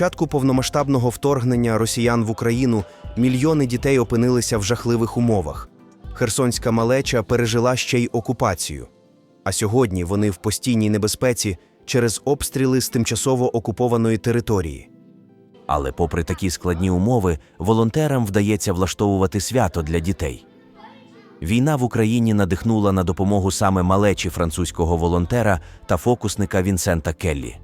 початку повномасштабного вторгнення росіян в Україну мільйони дітей опинилися в жахливих умовах. Херсонська малеча пережила ще й окупацію. А сьогодні вони в постійній небезпеці через обстріли з тимчасово окупованої території. Але, попри такі складні умови, волонтерам вдається влаштовувати свято для дітей. Війна в Україні надихнула на допомогу саме малечі французького волонтера та фокусника Вінсента Келлі.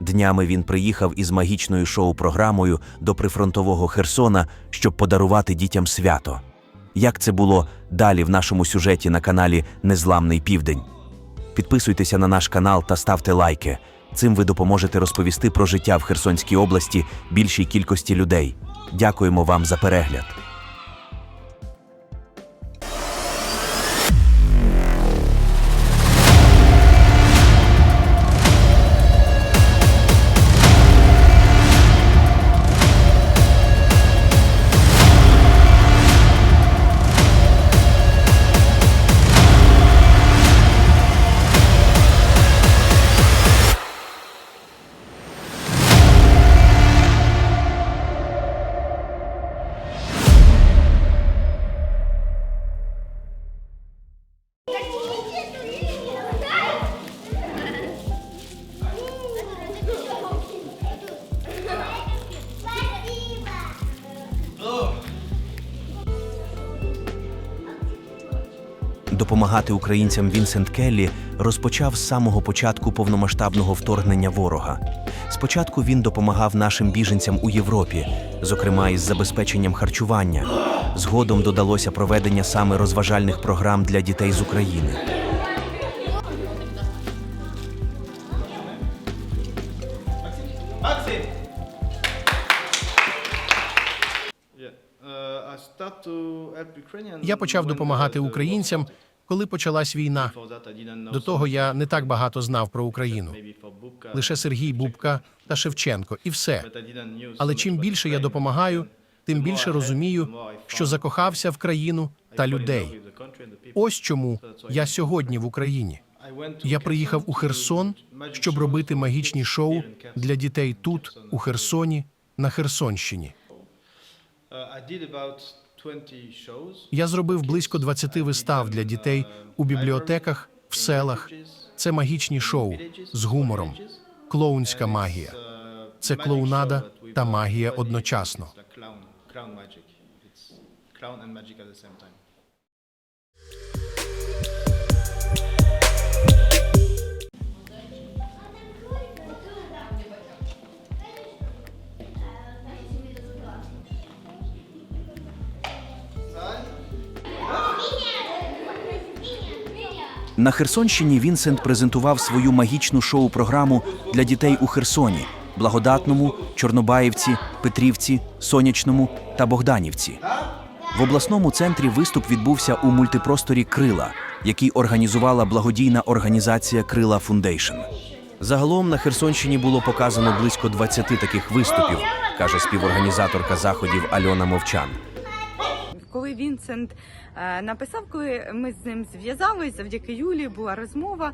Днями він приїхав із магічною шоу-програмою до прифронтового Херсона, щоб подарувати дітям свято. Як це було далі в нашому сюжеті на каналі Незламний Південь? Підписуйтеся на наш канал та ставте лайки. Цим ви допоможете розповісти про життя в Херсонській області більшій кількості людей. Дякуємо вам за перегляд. Допомагати українцям Вінсент Келлі розпочав з самого початку повномасштабного вторгнення ворога. Спочатку він допомагав нашим біженцям у Європі, зокрема із забезпеченням харчування. Згодом додалося проведення саме розважальних програм для дітей з України. Я почав допомагати українцям, коли почалась війна. До того я не так багато знав про Україну. Лише Сергій Бубка та Шевченко, і все. Але чим більше я допомагаю, тим більше розумію, що закохався в країну та людей. Ось чому я сьогодні в Україні. Я приїхав у Херсон, щоб робити магічні шоу для дітей тут, у Херсоні, на Херсонщині. I did about 20 shows. Я зробив близько 20 вистав для дітей у бібліотеках, в селах. Це магічні шоу з гумором, клоунська магія. Це клоунада та магія одночасно. Clown and magic at the same time. На Херсонщині Вінсент презентував свою магічну шоу-програму для дітей у Херсоні, Благодатному, Чорнобаївці, Петрівці, Сонячному та Богданівці. В обласному центрі виступ відбувся у мультипросторі Крила, який організувала благодійна організація Крила Фундейшн. Загалом на Херсонщині було показано близько 20 таких виступів, каже співорганізаторка заходів Альона Мовчан. Коли Вінсент е, написав, коли ми з ним зв'язались, завдяки Юлі була розмова.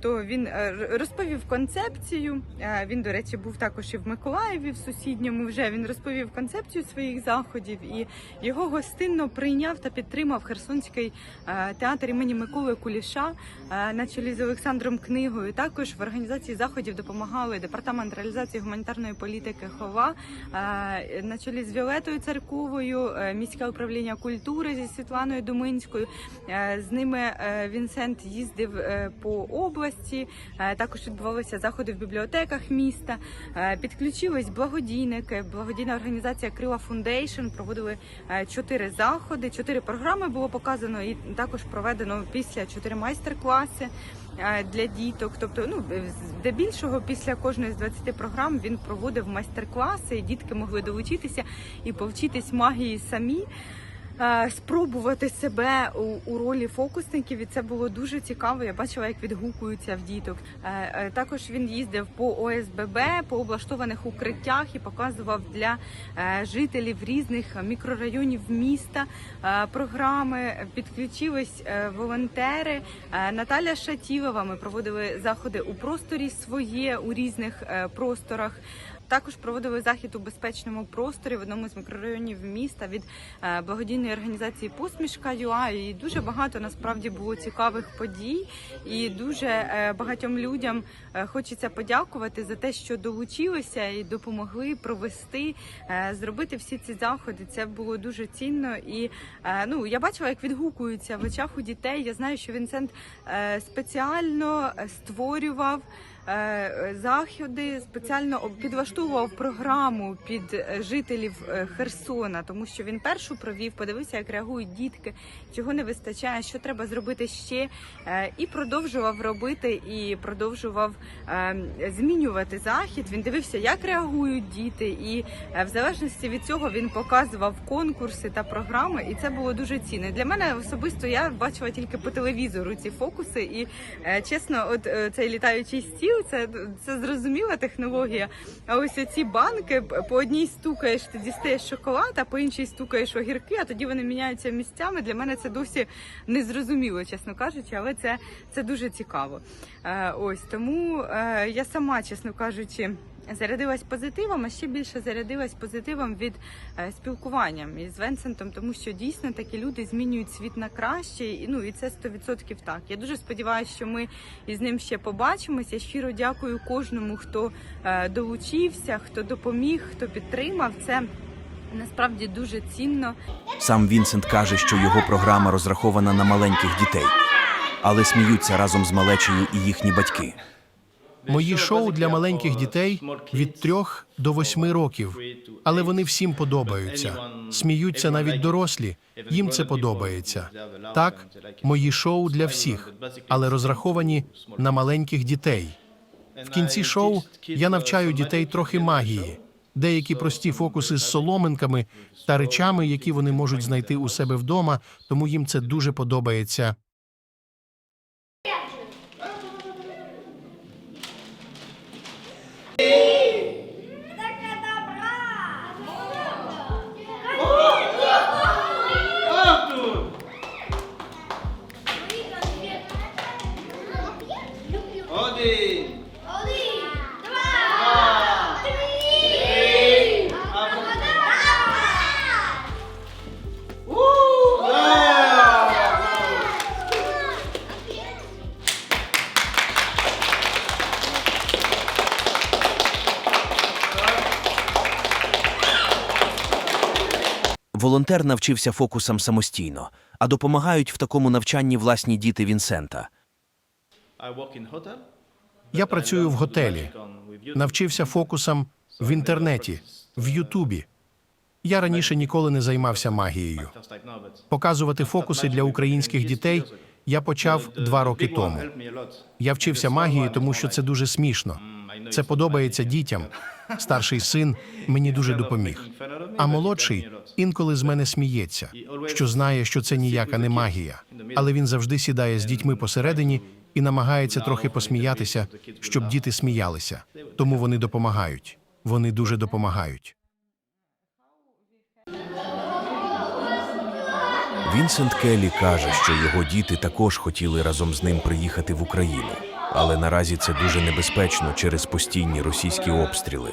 То він е, розповів концепцію. Він, до речі, був також і в Миколаєві, в сусідньому. Вже він розповів концепцію своїх заходів і його гостинно прийняв та підтримав Херсонський е, театр імені Миколи Куліша е, на чолі з Олександром Книгою. Також в організації заходів допомагали департамент реалізації гуманітарної політики ХОВА на чолі з Віолетою Церковою, міське управління культури зі Світланою Думинською. З ними Вінсент їздив по області. Е, Також відбувалися заходи в бібліотеках міста. Е, Підключились благодійники. Благодійна організація Крила Фундейшн проводили е, чотири заходи, чотири програми було показано, і також проведено після чотири майстер-класи для діток. Тобто, ну здебільшого після кожної з 20 програм він проводив майстер-класи, і дітки могли долучитися і повчитись магії самі. Е, Спробувати себе у, ролі фокусників, і це було дуже цікаво. Я бачила, як відгукуються в діток. Е, е, Також він їздив по ОСББ, по облаштованих укриттях і показував для жителів різних мікрорайонів міста програми. Підключились волонтери. Наталя Шатілова. Ми проводили заходи у просторі своє у різних просторах. Також проводили захід у безпечному просторі в одному з мікрорайонів міста від е, благодійної організації Посмішка ЮА. І дуже багато насправді було цікавих подій, і дуже е, багатьом людям е, хочеться подякувати за те, що долучилися і допомогли провести, зробити всі ці заходи. Це було дуже цінно. І ну я бачила, як відгукуються в очах у дітей. Я знаю, що Вінсент спеціально створював. Е, Заходи спеціально підлаштовував програму під е, жителів е, Херсона, тому що він першу провів, подивився, як реагують дітки, чого не вистачає, що треба зробити ще, і продовжував робити, і продовжував змінювати захід. Він дивився, як реагують діти, і в залежності від цього він показував конкурси та програми, і це було дуже цінно. Для мене особисто я бачила тільки по телевізору ці фокуси, і чесно, от цей літаючий стіл, це, це зрозуміла технологія. А ось ці банки по одній стукаєш, ти дістаєш шоколад, а по іншій стукаєш огірки, а тоді вони міняються місцями. Для мене це досі не зрозуміло, чесно кажучи, але це, це дуже цікаво. Е, ось тому е, я сама, чесно кажучи. Зарядилась позитивом, а ще більше зарядилась позитивом від е, спілкування із Венсентом, тому що дійсно такі люди змінюють світ на краще. І ну і це 100% так. Я дуже сподіваюся, що ми із ним ще побачимося. Щиро дякую кожному, хто е, долучився, хто допоміг, хто підтримав. Це насправді дуже цінно. Сам Вінсент каже, що його програма розрахована на маленьких дітей, але сміються разом з малечею і їхні батьки. Мої шоу для маленьких дітей від трьох до восьми років, але вони всім подобаються. Сміються навіть дорослі. Їм це подобається. Так, мої шоу для всіх, але розраховані на маленьких дітей. В кінці шоу я навчаю дітей трохи магії, деякі прості фокуси з соломинками та речами, які вони можуть знайти у себе вдома, тому їм це дуже подобається. Волонтер навчився фокусам самостійно, а допомагають в такому навчанні власні діти Вінсента. Я працюю в готелі, навчився фокусам в інтернеті, в Ютубі. Я раніше ніколи не займався магією. Показувати фокуси для українських дітей я почав два роки тому. Я вчився магії, тому що це дуже смішно. Це подобається дітям. Старший син мені дуже допоміг. А молодший інколи з мене сміється, що знає, що це ніяка не магія. Але він завжди сідає з дітьми посередині і намагається трохи посміятися, щоб діти сміялися. Тому вони допомагають. Вони дуже допомагають. Вінсент Келлі каже, що його діти також хотіли разом з ним приїхати в Україну, але наразі це дуже небезпечно через постійні російські обстріли.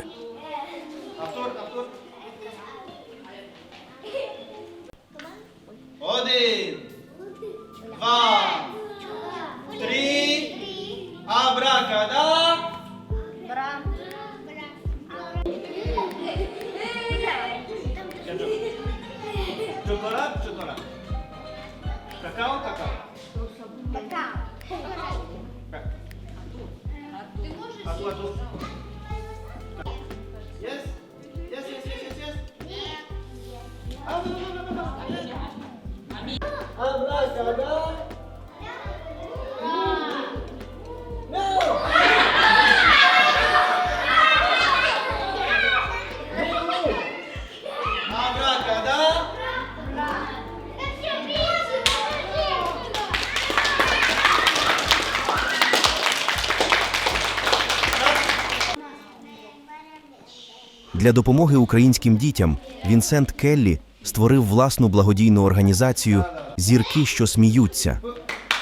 Для допомоги українським дітям Вінсент Келлі створив власну благодійну організацію Зірки, що сміються.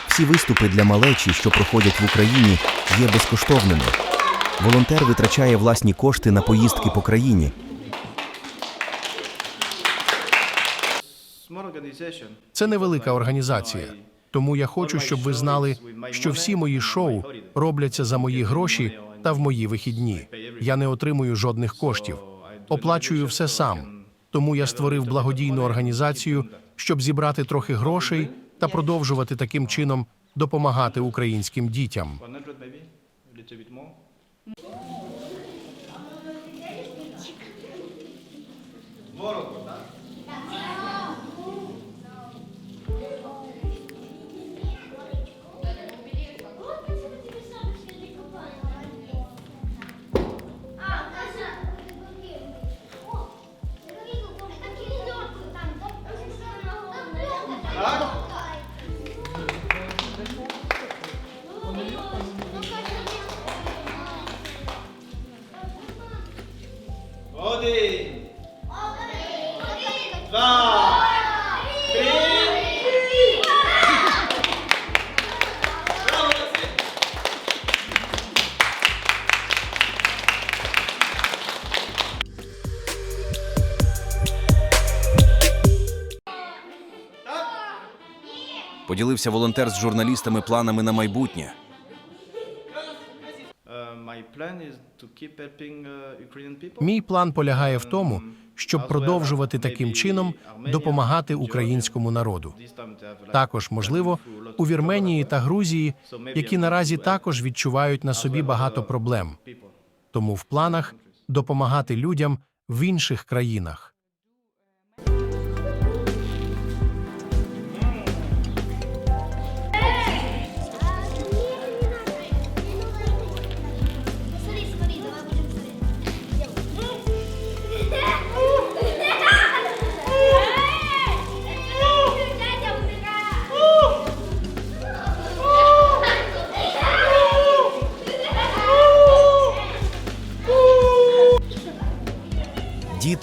Всі виступи для малечі, що проходять в Україні, є безкоштовними. Волонтер витрачає власні кошти на поїздки по країні. Це невелика організація. Тому я хочу, щоб ви знали, що всі мої шоу робляться за мої гроші та в мої вихідні. Я не отримую жодних коштів. Оплачую все сам. Тому я створив благодійну організацію, щоб зібрати трохи грошей та продовжувати таким чином допомагати українським дітям. 100 maybe, more. Один, два, три. Браво! Поділився волонтер з журналістами планами на майбутнє. Мій план полягає в тому, щоб продовжувати таким чином допомагати українському народу. Також, можливо, у Вірменії та Грузії, які наразі також відчувають на собі багато проблем. people. Тому в планах допомагати людям в інших країнах.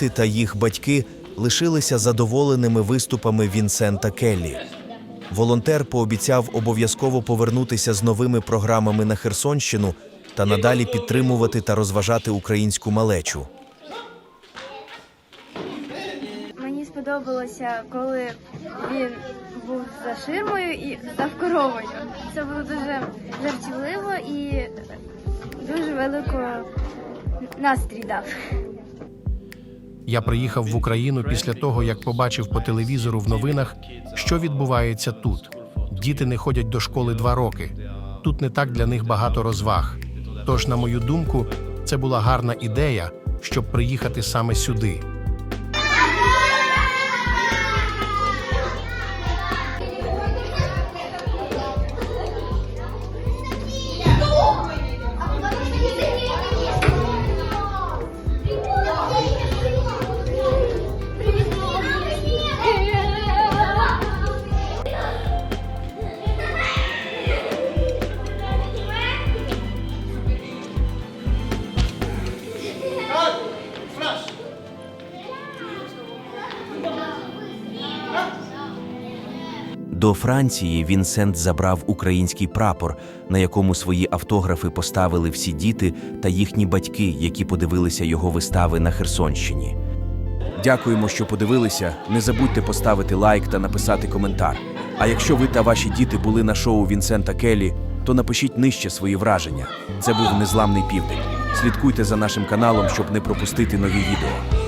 Діти та їх батьки лишилися задоволеними виступами Вінсента Келлі. Волонтер пообіцяв обов'язково повернутися з новими програмами на Херсонщину та надалі підтримувати та розважати українську малечу. Мені сподобалося, коли він був за ширмою і за коровою. Це було дуже жартівливо і дуже велику настрій дав. Я приїхав в Україну після того, як побачив по телевізору в новинах, що відбувається тут. Діти не ходять до школи два роки. Тут не так для них багато розваг. Тож, на мою думку, це була гарна ідея, щоб приїхати саме сюди. До Франції Вінсент забрав український прапор, на якому свої автографи поставили всі діти та їхні батьки, які подивилися його вистави на Херсонщині. Дякуємо, що подивилися. Не забудьте поставити лайк та написати коментар. А якщо ви та ваші діти були на шоу Вінсента Келлі, то напишіть нижче свої враження. Це був незламний південь. Слідкуйте за нашим каналом, щоб не пропустити нові відео.